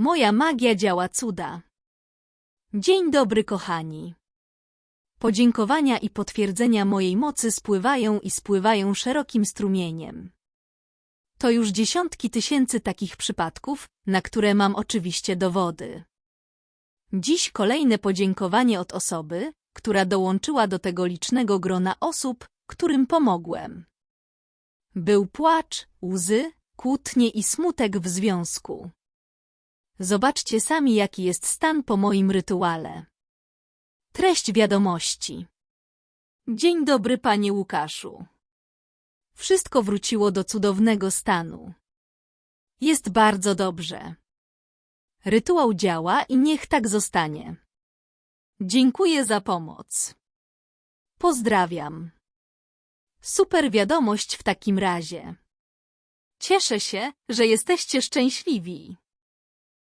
Moja magia działa cuda. Dzień dobry, kochani. Podziękowania i potwierdzenia mojej mocy spływają i spływają szerokim strumieniem. To już dziesiątki tysięcy takich przypadków, na które mam oczywiście dowody. Dziś kolejne podziękowanie od osoby, która dołączyła do tego licznego grona osób, którym pomogłem. Był płacz, łzy, kłótnie i smutek w związku. Zobaczcie sami, jaki jest stan po moim rytuale. Treść wiadomości. Dzień dobry, panie Łukaszu. Wszystko wróciło do cudownego stanu. Jest bardzo dobrze. Rytuał działa i niech tak zostanie. Dziękuję za pomoc. Pozdrawiam. Super wiadomość w takim razie. Cieszę się, że jesteście szczęśliwi.